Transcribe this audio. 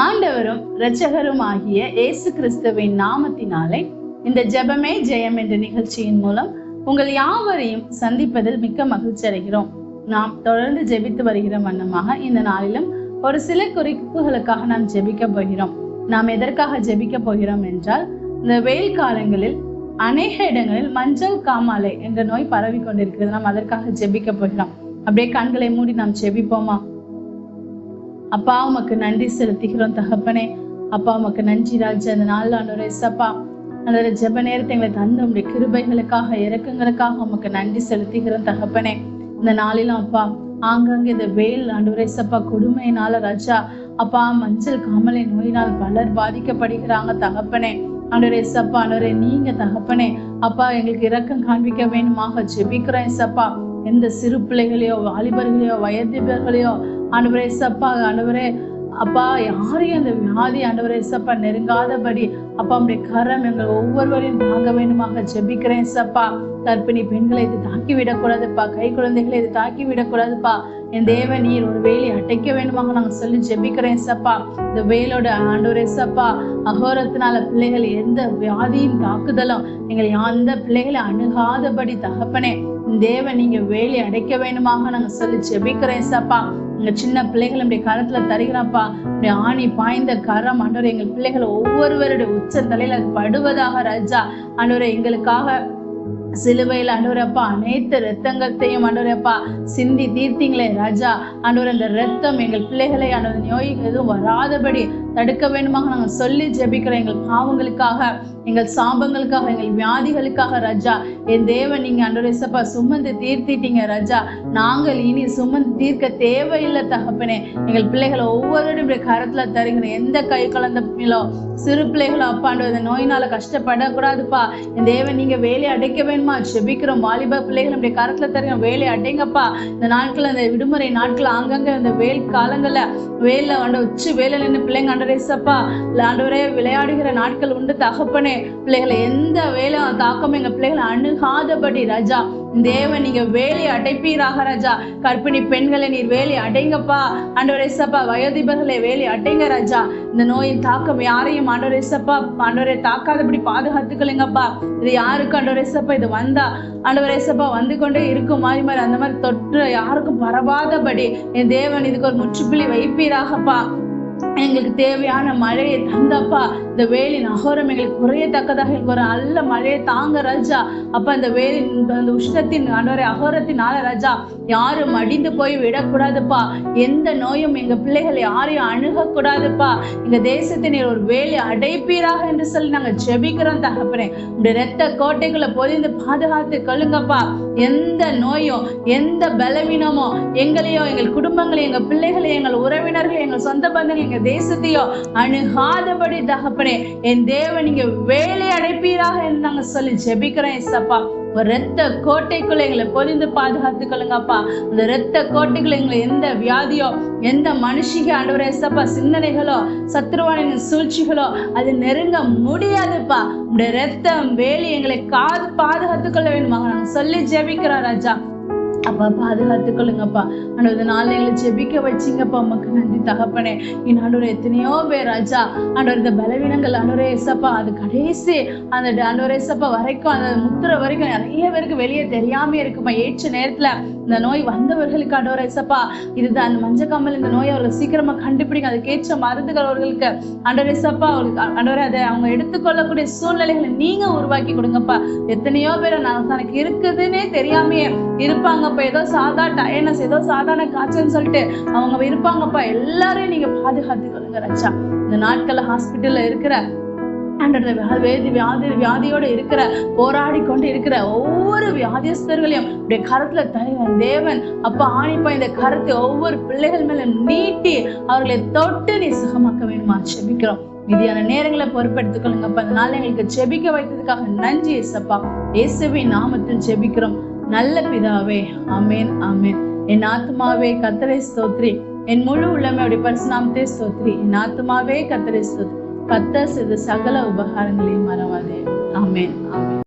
ஆண்டவரும் இரட்சகரும் ஆகிய இயேசு கிறிஸ்துவின் நாமத்தினாலே இந்த ஜெபமே ஜெயம் என்ற நிகழ்ச்சியின் மூலம் உங்கள் யாவரையும் சந்திப்பதில் மிக்க மகிழ்ச்சி அடைகிறோம். நாம் தொடர்ந்து ஜெபித்து வருகிற வண்ணமாக இந்த நாளிலும் ஒரு சில குறிப்புகளுக்காக நாம் ஜெபிக்க போகிறோம். நாம் எதற்காக ஜெபிக்க போகிறோம் என்றால் இந்த வெயில் காலங்களில் அநேக இடங்களில் மஞ்சள் காமாலை என்ற நோய் பரவி கொண்டிருக்கிறது நாம் அதற்காக ஜெபிக்க போகிறோம். அப்படியே கண்களை மூடி நாம் ஜெபிப்போமா? அப்பா உமக்கு நன்றி செலுத்துகிறோம் தகப்பனே. அப்பா உமக்கு நன்றி ராஜா அந்த நாள் ஆண்டவரே சப்பா அந்த ஜெப நேரத்தை எங்களை தந்த உடைய கிருபைகளுக்காக இறக்கங்களுக்காக உமக்கு நன்றி செலுத்துகிறோம் தகப்பனே. இந்த நாளிலும் அப்பா ஆங்காங்கே இந்த வேல் ஆண்டவரே சப்பா கொடுமையினால ராஜா அப்பா மஞ்சள் காமலை நோயினால் பலர் பாதிக்கப்படுகிறாங்க தகப்பனே. ஆண்டவரே சப்பா ஆண்டவரே நீங்க தகப்பனே. அப்பா எங்களுக்கு இரக்கம் காண்பிக்க வேணுமாக ஜெபிக்கிறேன் சப்பா. எந்த சிறு பிள்ளைகளையோ வாலிபர்களையோ வயதிபர்களையோ ஆண்டவரே சப்பா ஆண்டவரே. அப்பா யாரையும் அந்த வியாதி ஆண்டவரே சப்பா நெருங்காதபடி. அப்பா உடைய கரம் எங்கள் ஒவ்வொருவரையும் தாங்க வேண்டுமாக ஜெபிக்கிறேன் சப்பா. கர்ப்பிணி பெண்களை இது தாக்கி விடக்கூடாதுப்பா கை குழந்தைகளை இது தாக்கி விடக்கூடாதுப்பா என் தேவ நீர் ஒரு வேலை அடைக்க வேண்டுமாக நாங்கள் சொல்லி ஜெபிக்கிறேன் சப்பா. இந்த வேலோட ஆண்டவரே சப்பா. அகோரத்தினால பிள்ளைகள் எந்த வியாதியின் தாக்குதலும் நீங்கள் அந்த பிள்ளைகளை அணுகாதபடி தகப்பனே தேவன் நீங்க வேலி அடைக்க வேண்டுமாக நாங்கள் சொல்லி ஜெபிக்கிறேன் சப்பா. சின்ன பிள்ளைகள் நம்முடைய கரத்துல தருகிறாப்பா இப்படி ஆணி பாய்ந்த கரம் ஆண்டவர் எங்கள் பிள்ளைகள் ஒவ்வொருவருடைய உச்ச தலையில படுவதாக ராஜா. ஆண்டவரை எங்களுக்காக சிலுவையில் ஆண்டவரப்பா அனைத்து ரத்தங்கத்தையும் ஆண்டவரப்பா சிந்தி தீர்த்திங்களே ராஜா. ஆண்டவர் அந்த ரத்தம் எங்கள் பிள்ளைகளை ஆண்டவர் நோய் எதுவும் வராதபடி தடுக்க வேண்டுமாக நாங்கள் சொல்லி ஜெபிக்கிறோம் எங்கள் பாவங்களுக்காக. எங்கள் சாபங்களுக்காக எங்கள் வியாதிகளுக்காக ரஜா. என் தேவன் நீங்க அன்றரசப்பா சுமந்து தீர்த்திட்டீங்க ரஜா. நாங்கள் இனி சுமந்து தீர்க்க தேவையில்லை தகப்பனே. எங்கள் பிள்ளைகளை ஒவ்வொருடைய கரத்துல தருகிறேன். எந்த கை கலந்தோ சிறு பிள்ளைகளோ அப்பாண்டு இந்த நோயினால கஷ்டப்படக்கூடாதுப்பா. என் தேவன் நீங்க வேலையை அடைக்க வேணுமா? செபிக்கிறோம். வாலிப பிள்ளைகள் நம்முடைய கரத்துல தருங்க வேலையை அடைங்கப்பா. இந்த நாட்கள் அந்த விடுமுறை நாட்கள் அங்கங்க இந்த வெயில் காலங்கள்ல வேலை ஆண்ட உச்சி வேலை நின்று பிள்ளைங்க ஆண்டரேசப்பா ஆண்டவரே விளையாடுகிற நாட்கள் உண்டு தகப்பனே. பிள்ளைகளை எந்த வேலை தாக்கம் எங்க பிள்ளைகளை அணுகாதபடி ராஜா. தேவன் நீங்க வேலை அடைப்பீராக ராஜா. கர்ப்பிணி பெண்களை நீர் வேலை அடைங்கப்பா. ஆண்டவர் சப்பா வயோதிபர்களை வேலை அடைங்க ராஜா. இந்த நோயின் தாக்கம் யாரையும் ஆண்டவர் சப்பா ஆண்டவரை தாக்காதபடி பாதுகாத்துக்கலுங்கப்பா இது யாருக்கு ஆண்டவர் சப்பா இது வந்தா? ஆண்டவர் சப்பா வந்து கொண்டே இருக்கும் மாதிரி மாதிரி அந்த மாதிரி தொற்று யாருக்கும் பரவாதபடி என் தேவன் இதுக்கு ஒரு முற்றுப்புள்ளி வைப்பீராகப்பா. எங்களுக்கு தேவையான மழையை தந்தப்பா. இந்த வேலின் அகோரம் எங்களுக்கு குறையத்தக்கதாக எங்களுக்கு ஒரு நல்ல மழையை தாங்க ராஜா. அப்ப இந்த வேலின் அந்த உஷ்ணத்தின் அன்றரை அகோரத்தினால ராஜா யாரும் அடிந்து போய் விடக்கூடாதுப்பா. எந்த நோயும் எங்க பிள்ளைகள் யாரையும் அணுகக்கூடாதுப்பா. எங்க தேசத்தினர் ஒரு வேலை அடைப்பீராக என்று சொல்லி நாங்க ஜெபிக்கிறோம் தகப்பனே. இந்த ரத்த கோட்டைக்குள்ள பொதிந்து பாதுகாத்து கொள்ளுங்கப்பா. எந்த நோயும் எந்த பலவீனமோ எங்களையோ எங்கள் குடும்பங்களையும் எங்க பிள்ளைகளையும் எங்கள் உறவினர்கள் எங்கள் சொந்த பந்தங்களையும் தேசத்தையோ அணுகாதபடி தகப்பனே என் தேவன் நீங்க வேலை அடைப்பீராக என்று நாங்க சொல்லி ஜெபிக்கிறோம் சப்பா ஒரு ரத்த கோட்டைக்குள்ள எங்களை பொதிந்து பாதுகாத்து கொள்ளுங்கப்பா அந்த ரத்த கோட்டைக்குள்ள எங்களை எந்த வியாதியோ எந்த மனுஷிக ஆண்டவரே ஏசப்பா சிந்தனைகளோ சத்ருவானின் சூழ்ச்சிகளோ அது நெருங்க முடியாதுப்பா. உடைய ரத்தம் வேலி எங்களை காது பாதுகாத்து கொள்ள வேண்டுமாக நாங்கள் சொல்லி ஜெபிக்கிறோம் ராஜா. அப்பா பாதுகாத்து கொள்ளுங்கப்பா ஆண்டவர் இந்த நாள் எங்களை ஜெபிக்க வச்சிங்கப்பா. உமக்கு நன்றி தகப்பனே. என் எத்தனையோ பேர் ராஜா. ஆண்டவர் இந்த பலவீனங்கள் அனுரேசப்பா அது கடைசி. அந்த அனுரேசப்பா வரைக்கும் அந்த முத்திர வரைக்கும் நிறைய பேருக்கு வெளியே தெரியாம இருக்குமா? ஏற்ற நேரத்துல இந்த நோய் வந்தவர்களுக்கு அனுரேசப்பா இதுதான் அந்த மஞ்சக்காமல் இந்த நோயை அவர்கள் சீக்கிரமா கண்டுபிடிங்க. அதுக்கேற்ற மருந்துகள் அவர்களுக்கு ஆண்டவர் அவங்களுக்கு அவர்களுக்கு அதை அவங்க எடுத்துக்கொள்ளக்கூடிய சூழ்நிலைகளை நீங்க உருவாக்கி கொடுங்கப்பா. எத்தனையோ பேர் நான் தனக்கு இருக்குதுன்னே தெரியாமையே இருப்பாங்க அப்ப ஏதோ சாதா டயர்னஸ் ஏதோ சாதாரண காய்ச்சல்னு சொல்லிட்டு அவங்க இருப்பாங்கப்பா எல்லாரையும் நீங்க பாதுகாத்து கொள்ளுங்க ரச்சா. இந்த நாட்கள்ல ஹாஸ்பிட்டல்ல இருக்கிற வேதி வியாதி வியாதியோட இருக்கிற போராடி கொண்டு இருக்கிற ஒவ்வொரு வியாதியஸ்தர்களையும் இப்படி கருத்துல தலைவன் தேவன் அப்ப ஆணிப்பா இந்த கருத்தை ஒவ்வொரு பிள்ளைகள் மேல நீட்டி அவர்களை தொட்டு நீ சுகமாக்க வேணுமா செபிக்கிறோம். மீதியான நேரங்களை பொறுப்பெடுத்துக் கொள்ளுங்கப்பா அதனால எங்களுக்கு செபிக்க வைத்ததுக்காக நன்றி இசப்பா இயேசுவின் நாமத்தில் செபிக்கிறோம். நல்ல பிதாவே அமேன் அமேன் என் ஆத்மாவே கத்தரை ஸ்தோத்ரி. என் முழு உள்ளமையுடைய பரிசுநாமத்தை ஸ்தோத்ரி. என் ஆத்மாவே கத்தரை ஸ்தோத்ரி. கத்த செய்த சகல உபகாரங்களையும் மறவாதே. அமேன் அமேன்